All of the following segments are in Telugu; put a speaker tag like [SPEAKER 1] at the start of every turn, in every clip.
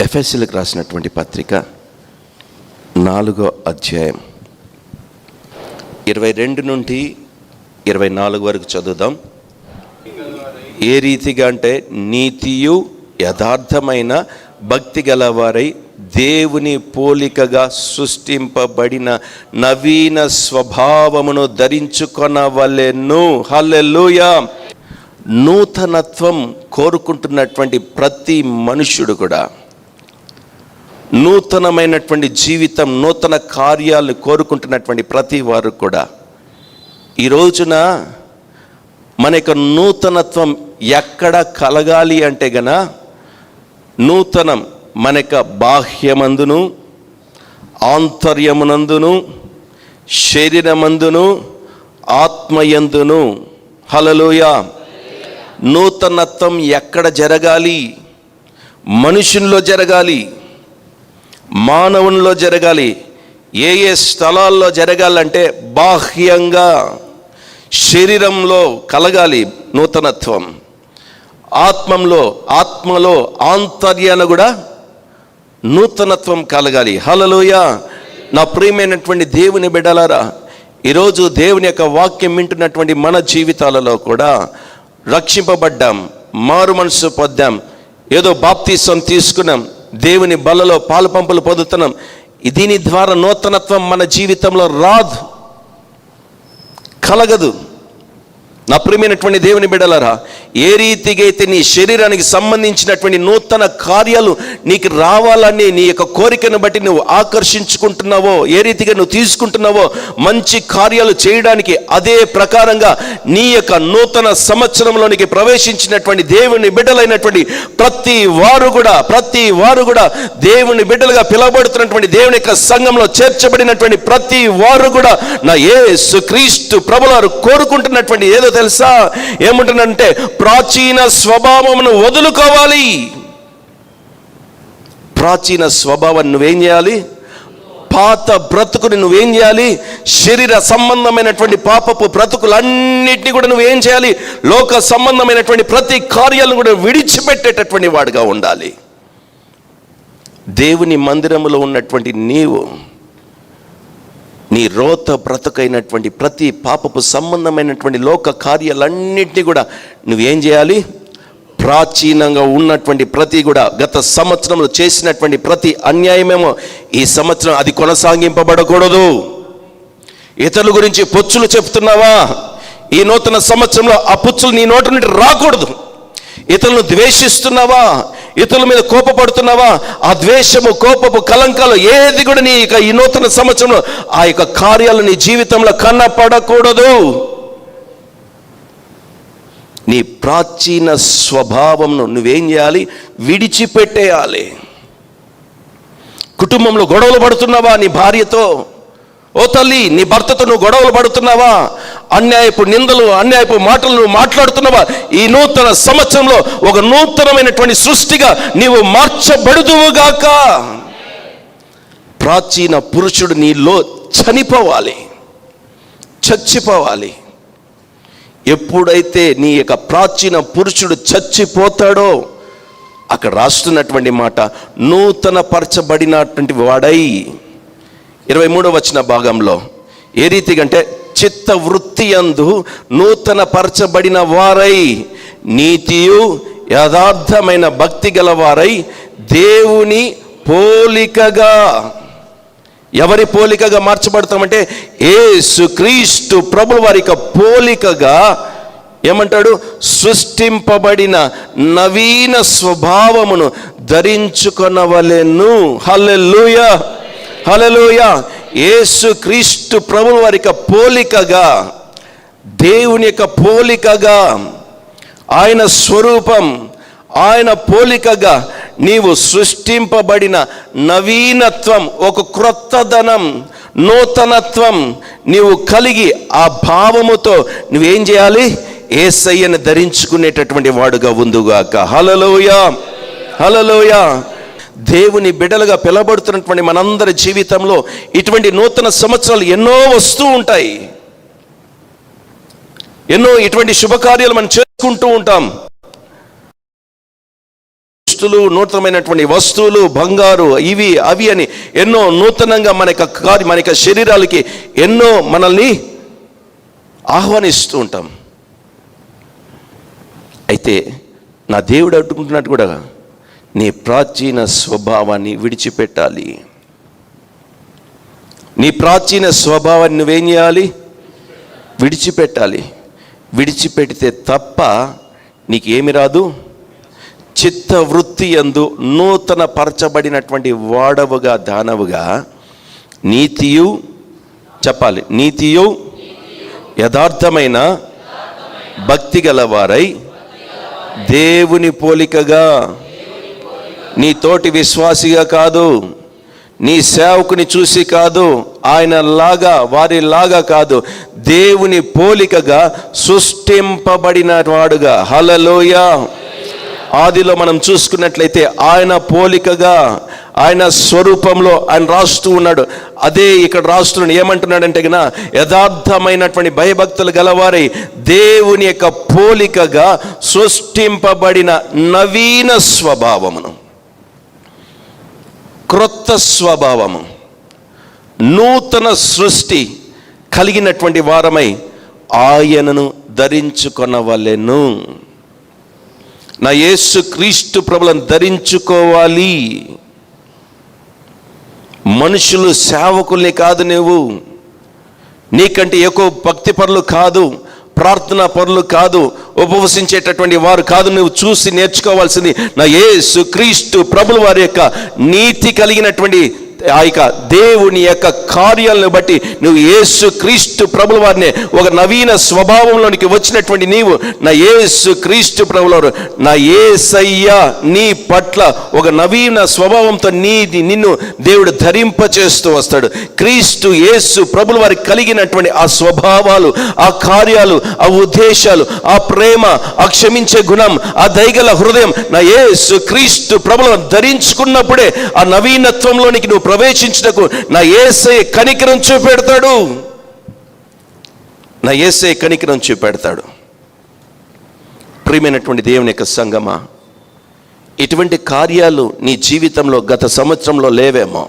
[SPEAKER 1] ఎఫ్ఎస్సీలకు రాసినటువంటి పత్రిక నాలుగో అధ్యాయం. ఇరవై రెండు నుండి ఇరవై నాలుగు వరకు చదువుదాం. ఏ రీతిగా అంటే నీతియు యథార్థమైన భక్తి గలవారై దేవుని పోలికగా సృష్టింపబడిన నవీన స్వభావమును ధరించుకొనవలెను. హల్లెలూయా. నూతనత్వం కోరుకుంటున్నటువంటి ప్రతి మనుష్యుడు కూడా నూతనమైనటువంటి జీవితం నూతన కార్యాలను కోరుకుంటున్నటువంటి ప్రతి వారు కూడా. ఈ రోజున మన యొక్క నూతనత్వం ఎక్కడ కలగాలి అంటే గన నూతనం మన యొక్క బాహ్యమందును ఆంతర్యమునందును శరీరమందును ఆత్మయందును. హలలోయ నూతనత్వం ఎక్కడ జరగాలి? మనుషుల్లో జరగాలి. మానవునిలో జరగాలి ఏ ఏ స్థలాల్లో జరగాలంటే బాహ్యంగా శరీరంలో కలగాలి నూతనత్వం. ఆత్మంలో ఆత్మలో ఆంతర్యాన కూడా నూతనత్వం కలగాలి. హలలోయ నా ప్రియమైనటువంటి దేవుని బిడ్డలారా ఈరోజు దేవుని యొక్క వాక్యం వింటున్నటువంటి మన జీవితాలలో కూడా రక్షింపబడ్డాం మారు మనసు పొద్దాం ఏదో బాప్తీసం తీసుకున్నాం దేవుని బలలో పాలు పంపులు పొందుతున్నాం. దీని ద్వారా నూతనత్వం మన జీవితంలో రాదు. కలగదు. నా ప్రియమైనటువంటి దేవుని బిడలరా ఏ రీతిగా అయితే నీ శరీరానికి సంబంధించినటువంటి నూతన కార్యాలు నీకు రావాలని నీ యొక్క కోరికను బట్టి నువ్వు ఆకర్షించుకుంటున్నావో ఏ రీతిగా నువ్వు తీసుకుంటున్నావో మంచి కార్యాలు చేయడానికి అదే ప్రకారంగా నీ యొక్క నూతన సంవత్సరంలోనికి ప్రవేశించినటువంటి దేవుని బిడ్డలైనటువంటి ప్రతి వారు కూడా ప్రతి వారు కూడా దేవుని బిడ్డలుగా పిలువబడుతున్నటువంటి దేవుని యొక్క సంఘంలో చేర్చబడినటువంటి ప్రతి వారు కూడా నా యేసు క్రీస్తు ప్రభులారు కోరుకుంటున్నటువంటి ఏదో తెలుసా? ఏముంటుందంటే ప్రాచీన స్వభావమును వదులుకోవాలి. ప్రాచీన స్వభావాన్ని నువ్వేం చేయాలి? పాత బ్రతుకుని నువ్వేం చేయాలి? శరీర సంబంధమైనటువంటి పాపపు బ్రతుకులన్నిటినీ కూడా నువ్వేం చేయాలి? లోక సంబంధమైనటువంటి ప్రతి కార్యాలను కూడా విడిచిపెట్టేటటువంటి వాడుగా ఉండాలి. దేవుని మందిరంలో ఉన్నటువంటి నీవు నీ రోత బ్రతకైనటువంటి ప్రతి పాపపు సంబంధమైనటువంటి లోక కార్యాలన్నింటినీ కూడా నువ్వేం చేయాలి? ప్రాచీనంగా ఉన్నటువంటి ప్రతి కూడా గత సంవత్సరంలో చేసినటువంటి ప్రతి అన్యాయమేమో ఈ సంవత్సరం అది కొనసాగింపబడకూడదు. ఇతరుల గురించి పొచ్చులు చెప్తున్నావా? ఈ నూతన సంవత్సరంలో ఆ పుచ్చులు నీ నోటి నుండి రాకూడదు. ఇతరులను ద్వేషిస్తున్నావా? ఇతరుల మీద కోపపడుతున్నావా? ఆ ద్వేషము కోపపు కలంకాలు ఏది కూడా నీ యొక్క ఈ నూతన సంవత్సరంలో ఆ యొక్క కార్యాలు నీ జీవితంలో కన్నపడకూడదు. నీ ప్రాచీన స్వభావంను నువ్వేం చేయాలి? విడిచిపెట్టేయాలి. కుటుంబంలో గొడవలు పడుతున్నావా నీ భార్యతో? ఓ తల్లి నీ భర్తతో నువ్వు గొడవలు పడుతున్నావా? అన్యాయపు నిందలు అన్యాయపు మాటలు మాట్లాడుతున్నవా మాట్లాడుతున్నావా ఈ నూతన సంవత్సరంలో ఒక నూతనమైనటువంటి సృష్టిగా నీవు మార్చబడుదువుగాక. ప్రాచీన పురుషుడు నీలో చనిపోవాలి చచ్చిపోవాలి. ఎప్పుడైతే నీ యొక్క ప్రాచీన పురుషుడు చచ్చిపోతాడో అక్కడ రాస్తున్నటువంటి మాట నూతన పరచబడినటువంటి వాడై. ఇరవై మూడో వచ్చిన భాగంలో ఏ రీతిగా అంటే చిత్త వృత్తి అందు నూతన పరచబడిన వారై. నీతియు యథార్థమైన భక్తి గల వారై దేవుని పోలికగా. ఎవరి పోలికగా మార్చబడతామంటే ఏసు క్రీస్తు ప్రభు వారి పోలికగా ఏమంటాడు? సృష్టింపబడిన నవీన స్వభావమును ధరించుకొనవలెను. హలెలుయ హలెలుయ ఏసుక్రీస్తు ప్రభు వారి పోలికగా. దేవుని యొక్క పోలికగా ఆయన స్వరూపం ఆయన పోలికగా నీవు సృష్టింపబడిన నవీనత్వం ఒక క్రొత్తదనం నూతనత్వం నీవు కలిగి ఆ భావముతో నువ్వేం చేయాలి? ఏసయ్యను ధరించుకునేటటువంటి వాడుగా ఉందిగాక. హలలోయ హలలోయ దేవుని బిడలుగా పిలబడుతున్నటువంటి మనందరి జీవితంలో ఇటువంటి నూతన సంవత్సరాలు ఎన్నో వస్తూ ఉంటాయి. ఎన్నో ఇటువంటి శుభకార్యాలు మనం చేసుకుంటూ ఉంటాం. దుస్తులు నూతనమైనటువంటి వస్తువులు బంగారు ఇవి అవి అని ఎన్నో నూతనంగా మన యొక్క కార్య మన యొక్క శరీరాలకి ఎన్నో మనల్ని ఆహ్వానిస్తూ ఉంటాం. అయితే నా దేవుడు అడ్డుకుంటున్నట్టు కూడా నీ ప్రాచీన స్వభావాన్ని విడిచిపెట్టాలి. నీ ప్రాచీన స్వభావాన్ని నువ్వేం చేయాలి? విడిచిపెట్టాలి. విడిచిపెడితే తప్ప నీకేమి రాదు? చిత్త వృత్తి ఎందు నూతన పరచబడినటువంటి వాడవుగా దానవుగా నీతియు చెప్పాలి నీతియు యథార్థమైన భక్తి గలవారై దేవుని పోలికగా నీ తోటి విశ్వాసిగా కాదు. నీ సేవకుని చూసి కాదు ఆయన లాగా వారి లాగా కాదు దేవుని పోలికగా సృష్టింపబడిన వాడుగా. హలలోయ ఆదిలో మనం చూసుకున్నట్లయితే ఆయన పోలికగా ఆయన స్వరూపంలో ఆయన రాస్తూ ఉన్నాడు. అదే ఇక్కడ రాస్తున్నాడు ఏమంటున్నాడంటే గన యథార్థమైనటువంటి భయభక్తులు గలవారై దేవుని యొక్క పోలికగా సృష్టింపబడిన నవీన స్వభావమును. క్రొత్త స్వభావము నూతన సృష్టి కలిగినటువంటి వారమై ఆయనను ధరించుకొనవలెను. నా యేసు క్రీస్తు ప్రభులను ధరించుకోవాలి. మనుషులు సేవకుల్ని కాదు నువ్వు నీకంటే ఎక్కువ భక్తిపరులు కాదు. ప్రార్థన పరులు కాదు ఉపవసించేటటువంటి వారు కాదు నువ్వు చూసి నేర్చుకోవాల్సింది నా యేసు క్రీస్తు ప్రభుల వారి యొక్క నీతి కలిగినటువంటి ఆ యొక్క దేవుని యొక్క కార్యాలను బట్టి నువ్వు ఏసు క్రీస్తు ప్రభుల వారిని ఒక నవీన స్వభావంలోనికి వచ్చినటువంటి నీవు నా యేసు క్రీస్తు ప్రభులవారు నా ఏసయ్య నీ పట్ల ఒక నవీన స్వభావంతో నీ నిన్ను దేవుడు ధరింప చేస్తూ వస్తాడు. క్రీస్తు యేసు ప్రభుల వారి కలిగినటువంటి ఆ స్వభావాలు ఆ కార్యాలు ఆ ఉద్దేశాలు ఆ ప్రేమ ఆ క్షమించే గుణం ఆ దైగల హృదయం నా యేసు క్రీస్తు ప్రభులను ధరించుకున్నప్పుడే ఆ నవీనత్వంలోనికి నువ్వు ప్రవేశించుటకు నా ఏసై కనికరం చూపెడతాడు. నా ఏసై కనికరం చూపెడతాడు. ప్రియమైనటువంటి దేవుని యొక్క సంగమా ఇటువంటి కార్యాలు నీ జీవితంలో గత సంవత్సరంలో లేవేమో.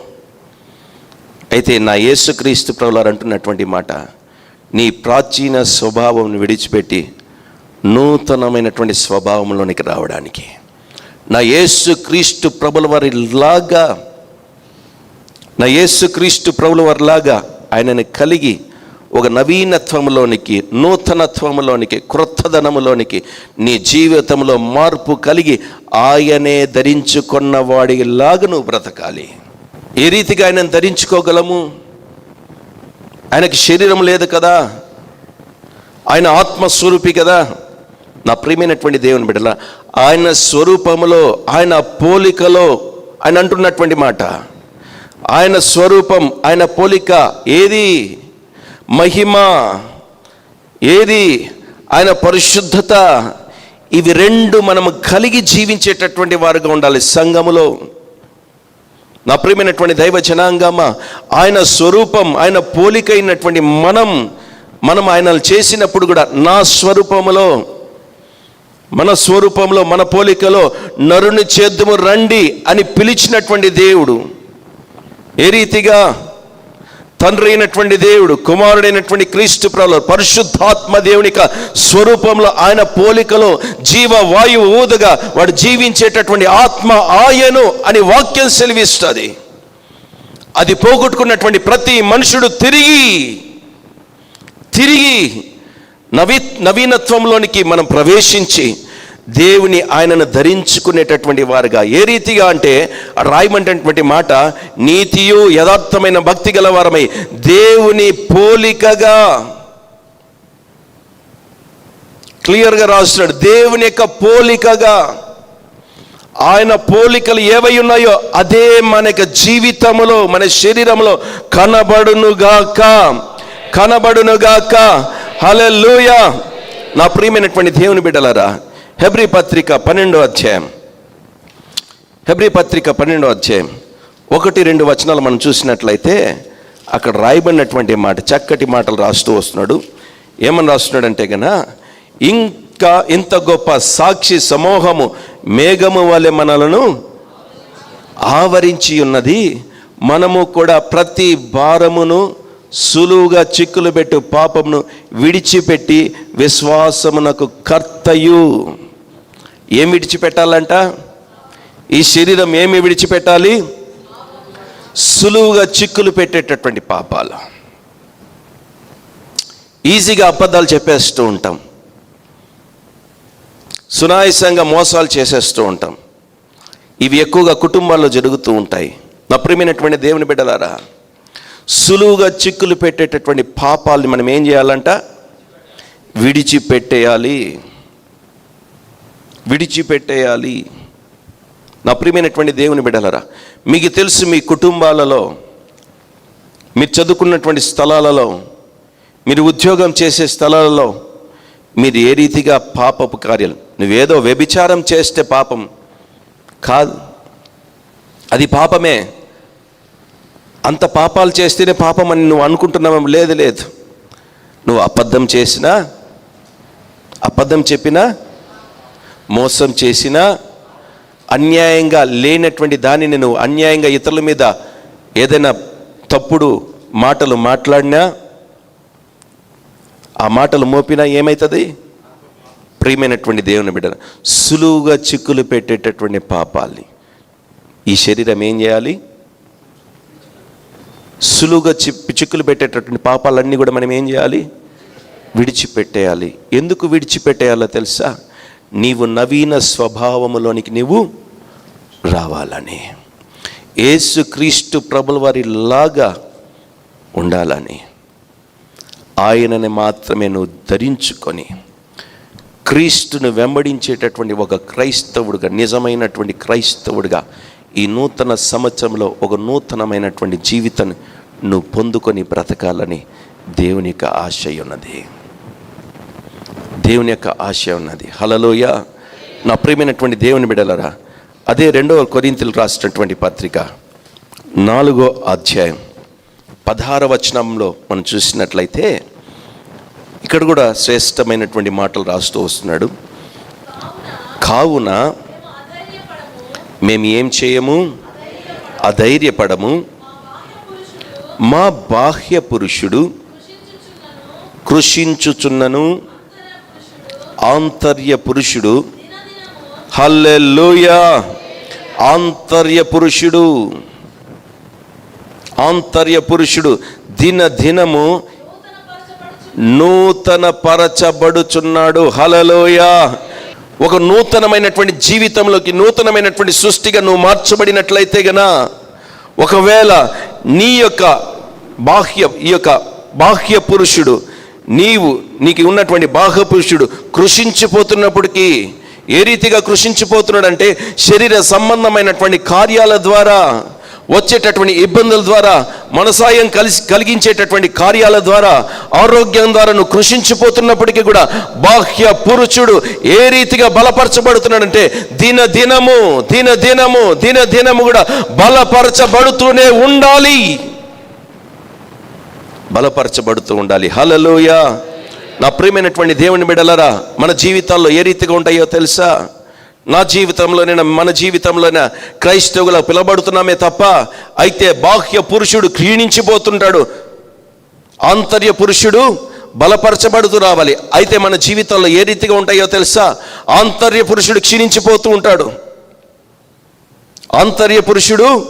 [SPEAKER 1] అయితే నా యేసుక్రీస్తు ప్రభులారు అంటున్నటువంటి మాట నీ ప్రాచీన స్వభావం విడిచిపెట్టి నూతనమైనటువంటి స్వభావంలోనికి రావడానికి. నా యేసుక్రీస్తు ప్రభుల వారిలాగా లాగా నా యేసు క్రీస్తు ప్రభుల వారిలాగా ఆయనని కలిగి ఒక నవీనత్వంలోనికి నూతనత్వంలోనికి క్రొత్తదనములోనికి నీ జీవితంలో మార్పు కలిగి ఆయనే ధరించుకున్న వాడిలాగా నువ్వు బ్రతకాలి. ఏ రీతిగా ఆయనను ధరించుకోగలము? ఆయనకి శరీరం లేదు కదా? ఆయన ఆత్మస్వరూపి కదా? నా ప్రియమైనటువంటి దేవుని బిడ్డల ఆయన స్వరూపములో ఆయన పోలికలో ఆయన అంటున్నటువంటి మాట ఆయన స్వరూపం ఆయన పోలిక ఏది? మహిమ ఏది? ఆయన పరిశుద్ధత? ఇవి రెండు మనము కలిగి జీవించేటటువంటి వారుగా ఉండాలి సంఘములో. నా ప్రియమైనటువంటి దైవ జనాంగమ ఆయన స్వరూపం ఆయన పోలికైనటువంటి మనం మనం ఆయన చేసినప్పుడు కూడా నా స్వరూపములో మన స్వరూపంలో మన పోలికలో నరుని చేద్దుము రండి అని పిలిచినటువంటి దేవుడు. ఏ రీతిగా తండ్రి అయినటువంటి దేవుడు కుమారుడైనటువంటి క్రీస్తు ప్రభులు పరిశుద్ధాత్మ దేవునిక స్వరూపంలో ఆయన పోలికలో జీవ వాయువు ఊదగా వాడు జీవించేటటువంటి ఆత్మ ఆయను అని వాక్యం సెలవిస్తుంది. అది పోగొట్టుకున్నటువంటి ప్రతి మనుషుడు తిరిగి తిరిగి నవీ నవీనత్వంలోనికి మనం ప్రవేశించి దేవుని ఆయనను ధరించుకునేటటువంటి వారుగా. ఏ రీతిగా అంటే రాయమంటటువంటి మాట నీతియు యథార్థమైన భక్తి గలవారమై దేవుని పోలికగా. క్లియర్గా రాస్తున్నాడు దేవుని యొక్క పోలికగా. ఆయన పోలికలు ఏవై ఉన్నాయో అదే మన యొక్క జీవితంలో మన శరీరంలో కనబడునుగాక. కనబడునుగాక. లూయా నా ప్రియమైనటువంటి దేవుని బిడ్డలారా హెబ్రి పత్రిక పన్నెండో అధ్యాయం. హెబ్రి పత్రిక పన్నెండో అధ్యాయం. ఒకటి రెండు వచనాలు మనం చూసినట్లయితే అక్కడ రాయబడినటువంటి మాట చక్కటి మాటలు రాస్తూ వస్తున్నాడు. ఏమని రాస్తున్నాడంటే గన కన్నా ఇంకా ఇంత గొప్ప సాక్షి సమూహము మేఘము వలె మనలను ఆవరించి ఉన్నది. మనము కూడా ప్రతి భారమును సులువుగా చిక్కులు పెట్టు పాపమును విడిచిపెట్టి విశ్వాసమునకు కర్తయు. ఏమి విడిచిపెట్టాలంట? ఈ శరీరం ఏమి విడిచిపెట్టాలి? సులువుగా చిక్కులు పెట్టేటటువంటి పాపాలు. ఈజీగా అబద్ధాలు చెప్పేస్తూ ఉంటాం. సునాయసంగా మోసాలు చేసేస్తూ ఉంటాం. ఇవి ఎక్కువగా కుటుంబాల్లో జరుగుతూ ఉంటాయి. నా ప్రియమైనటువంటి దేవుని బిడ్డలారా సులువుగా చిక్కులు పెట్టేటటువంటి పాపాలని మనం ఏం చేయాలంట? విడిచిపెట్టేయాలి. విడిచిపెట్టేయాలి. నా ప్రియమైనటువంటి దేవుని బిడ్డలరా మీకు తెలుసు మీ కుటుంబాలలో మీరు చదువుకున్నటువంటి స్థలాలలో మీరు ఉద్యోగం చేసే స్థలాలలో మీరు ఏ రీతిగా పాపపు కార్యాలు నువ్వేదో వ్యభిచారం చేస్తే పాపం కాదు. అది పాపమే. అంత పాపాలు చేస్తేనే పాపం అని నువ్వు అనుకుంటున్నావు? లేదు లేదు. నువ్వు అబద్ధం చేసినా అబద్ధం చెప్పినా మోసం చేసినా అన్యాయంగా లేనటువంటి దానిని నువ్వు అన్యాయంగా ఇతరుల మీద ఏదైనా తప్పుడు మాటలు మాట్లాడినా ఆ మాటలు మోపినా ఏమవుతుంది ప్రియమైనటువంటి దేవుని బిడ్డ సులువుగా చిక్కులు పెట్టేటటువంటి పాపాల్ని. ఈ శరీరం ఏం చేయాలి? సులువుగా చిప్పి చిక్కులు పెట్టేటటువంటి పాపాలన్నీ కూడా మనం ఏం చేయాలి? విడిచిపెట్టేయాలి. ఎందుకు విడిచిపెట్టేయాలో తెలుసా? నీవు నవీన స్వభావములోనికి నీవు రావాలని. యేసుక్రీస్తు ప్రభుల వారి లాగా ఉండాలని. ఆయనని మాత్రమే నువ్వు ధరించుకొని క్రీస్తును వెంబడించేటటువంటి ఒక క్రైస్తవుడిగా నిజమైనటువంటి క్రైస్తవుడిగా ఈ నూతన సంవత్సరంలో ఒక నూతనమైనటువంటి జీవితాన్ని నువ్వు పొందుకొని బ్రతకాలని దేవుని యొక్క ఆశ ఉన్నది దేవుని యొక్క ఆశ ఉన్నది. హలలోయ నా ప్రియమైనటువంటి దేవుని బిడలరా అదే రెండవ కొరింతలు రాసినటువంటి పత్రిక నాలుగో అధ్యాయం పదహార వచనంలో మనం చూసినట్లయితే ఇక్కడ కూడా శ్రేష్టమైనటువంటి మాటలు రాస్తూ వస్తున్నాడు. కావున మేము ఏం చేయము? అధైర్యపడము. మా బాహ్య పురుషుడు కృషించుచున్నను. ఆంతర్య పురుషుడు. హల్లెలూయా! ఆంతర్య పురుషుడు. ఆంతర్య పురుషుడు. దిన దినము నూతన పరచబడుచున్నాడు. హలలోయ ఒక నూతనమైనటువంటి జీవితంలోకి నూతనమైనటువంటి సృష్టిగా నువ్వు మార్చబడినట్లయితే గన ఒకవేళ నీ యొక్క బాహ్య ఈ యొక్క బాహ్య పురుషుడు నీవు నీకు ఉన్నటువంటి బాహ్య పురుషుడు కృషించిపోతున్నప్పటికీ ఏ రీతిగా కృషించిపోతున్నాడంటే శరీర సంబంధమైనటువంటి కార్యాల ద్వారా వచ్చేటటువంటి ఇబ్బందుల ద్వారా మనసాయం కలిసి కలిగించేటటువంటి కార్యాల ద్వారా ఆరోగ్యం ద్వారా నువ్వు కృషించిపోతున్నప్పటికీ కూడా బాహ్య పురుషుడు ఏ రీతిగా బలపరచబడుతున్నాడంటే దిన దినము దిన దినము దిన దినము కూడా బలపరచబడుతూనే ఉండాలి. బలపరచబడుతూ ఉండాలి. హలలోయ నా ప్రియమైనటువంటి దేవుని బిడలరా మన జీవితాల్లో ఏ రీతిగా ఉంటాయో తెలుసా? నా జీవితంలోనైనా మన జీవితంలోనే క్రైస్తవుల పిలబడుతున్నామే తప్ప అయితే బాహ్య పురుషుడు క్షీణించిపోతుంటాడు. ఆంతర్య పురుషుడు బలపరచబడుతూ రావాలి. అయితే మన జీవితంలో ఏ రీతిగా ఉంటాయో తెలుసా? ఆంతర్య పురుషుడు క్షీణించిపోతూ ఉంటాడు. ఆంతర్య పురుషుడు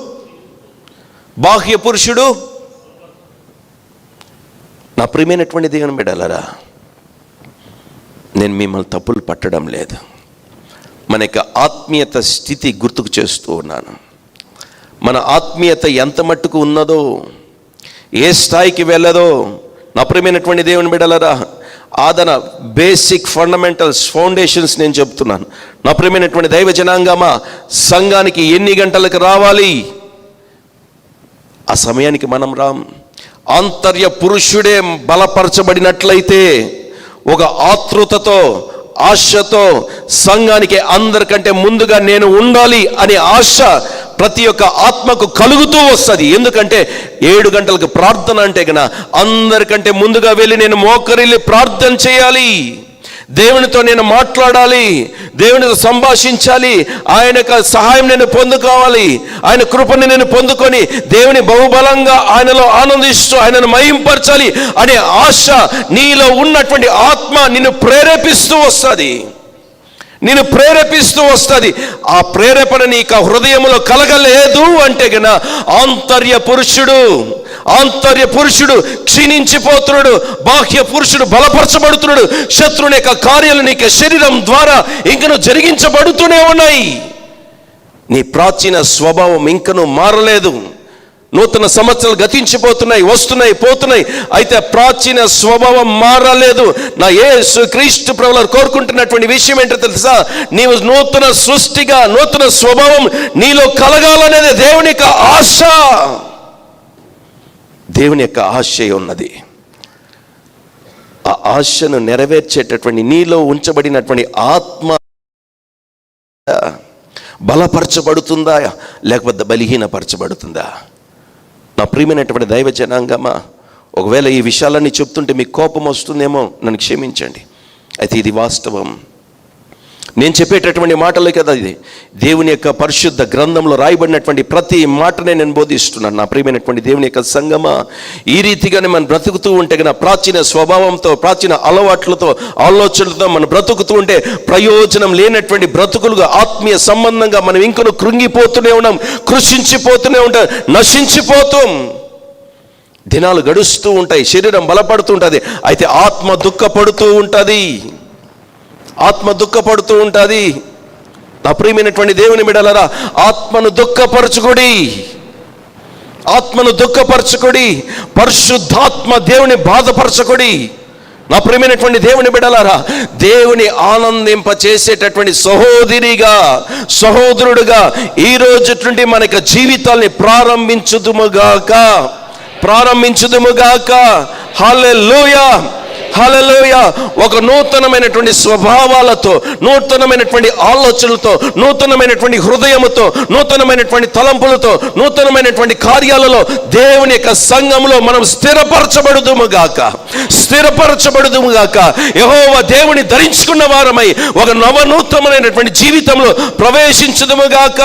[SPEAKER 1] బాహ్య పురుషుడు నా ప్రియమైనటువంటి దేవుని బిడ్డలరా నేను మిమ్మల్ని తప్పులు పట్టడం లేదు. మన యొక్క ఆత్మీయత స్థితి గుర్తుకు చేస్తూ ఉన్నాను. మన ఆత్మీయత ఎంత మట్టుకు ఉన్నదో ఏ స్థాయికి వెళ్ళదో నా ప్రియమైనటువంటి దేవుని బిడ్డలరా ఆదన బేసిక్ ఫండమెంటల్స్ ఫౌండేషన్స్ నేను చెప్తున్నాను. నా ప్రియమైనటువంటి దైవ జనాంగమా సంఘానికి ఎన్ని గంటలకు రావాలి? ఆ సమయానికి మనం రాము ఆంతర్య పురుషుడే బలపరచబడినట్లయితే ఒక ఆతృతతో ఆశతో సంఘానికి అందరికంటే ముందుగా నేను ఉండాలి అనే ఆశ ప్రతి ఒక్క ఆత్మకు కలుగుతూ వస్తుంది. ఎందుకంటే ఏడు గంటలకు ప్రార్థన అంటే కన అందరికంటే ముందుగా వెళ్ళి నేను మోకరిల్లి ప్రార్థన చేయాలి. దేవునితో నేను మాట్లాడాలి. దేవునితో సంభాషించాలి. ఆయన యొక్క సహాయం నేను పొందుకోవాలి. ఆయన కృపని నేను పొందుకొని దేవుని బహుబలంగా ఆయనలో ఆనందిస్తూ ఆయనను మహింపరచాలి అనే ఆశ నీలో ఉన్నటువంటి ఆత్మ నిన్ను ప్రేరేపిస్తూ వస్తుంది. నేను ప్రేరేపిస్తూ వస్తుంది. ఆ ప్రేరేపణ నీకు హృదయంలో కలగలేదు అంటే గన ఆంతర్య పురుషుడు. ఆంతర్య పురుషుడు క్షీణించిపోతున్నాడు బాహ్య పురుషుడు బలపరచబడుతున్నాడు శత్రుని యొక్క కార్యాలు నీకు శరీరం ద్వారా ఇంకను జరిగించబడుతూనే ఉన్నాయి. నీ ప్రాచీన స్వభావం ఇంకను మారలేదు. నూతన సంవత్సరాలు గతించిపోతున్నాయి వస్తున్నాయి పోతున్నాయి. అయితే ప్రాచీన స్వభావం మారలేదు. నా యేసు క్రీస్తు ప్రభులు కోరుకుంటున్నటువంటి విషయం ఏంటో తెలుసా? నీవు నూతన సృష్టిగా నూతన స్వభావం నీలో కలగాలనేది దేవుని యొక్క ఆశ. దేవుని యొక్క ఆశయ ఉన్నది. ఆ ఆశను నెరవేర్చేటటువంటి నీలో ఉంచబడినటువంటి ఆత్మ బలపరచబడుతుందా లేకపోతే బలహీనపరచబడుతుందా? నా ప్రియమైనటువంటి దైవ జనాంగమా ఒకవేళ ఈ విషయాలన్నీ చెప్తుంటే మీకు కోపం వస్తుందేమో నన్ను క్షమించండి. అయితే ఇది వాస్తవం. నేను చెప్పేటటువంటి మాటలే కదా ఇది. దేవుని యొక్క పరిశుద్ధ గ్రంథంలో రాయబడినటువంటి ప్రతి మాటనే నేను బోధిస్తున్నాను. నా ప్రియమైనటువంటి దేవుని యొక్క సంగమా ఈ రీతిగానే మనం బ్రతుకుతూ ఉంటే కనుక ప్రాచీన స్వభావంతో ప్రాచీన అలవాట్లతో ఆలోచనలతో మనం బ్రతుకుతూ ఉంటే ప్రయోజనం లేనటువంటి బ్రతుకులుగా ఆత్మీయ సంబంధంగా మనం ఇంకను కృంగిపోతూనే ఉన్నాం కృషించిపోతూనే ఉంటాం నశించిపోతాం. దినాలు గడుస్తూ ఉంటాయి శరీరం బలపడుతూ ఉంటుంది అయితే ఆత్మ దుఃఖపడుతూ ఉంటుంది. ఆత్మ దుఃఖపడుతూ ఉంటుంది. నా ప్రియమైనటువంటి దేవుని బిడలరా ఆత్మను దుఃఖపరచుకుడి. ఆత్మను దుఃఖపరచుకుడి. పరిశుద్ధాత్మ దేవుని బాధపరచకుడి. నా ప్రియమైనటువంటి దేవుని బిడలారా దేవుని ఆనందింప చేసేటటువంటి సహోదరిగా సహోదరుడుగా ఈ రోజు నుండి మన యొక్క జీవితాల్ని ప్రారంభించుదుముగాక. ప్రారంభించుదుముగాక. హల్లెలూయా. హలలోయ ఒక నూతనమైనటువంటి స్వభావాలతో నూతనమైనటువంటి ఆలోచనలతో నూతనమైనటువంటి హృదయముతో నూతనమైనటువంటి తలంపులతో నూతనమైనటువంటి కార్యాలలో దేవుని యొక్క సంఘంలో మనం స్థిరపరచబడుదుము గాక. స్థిరపరచబడుదుము గాక. యహోవ దేవుని ధరించుకున్న వారమై ఒక నవనూతనమైనటువంటి జీవితంలో ప్రవేశించదుము గాక.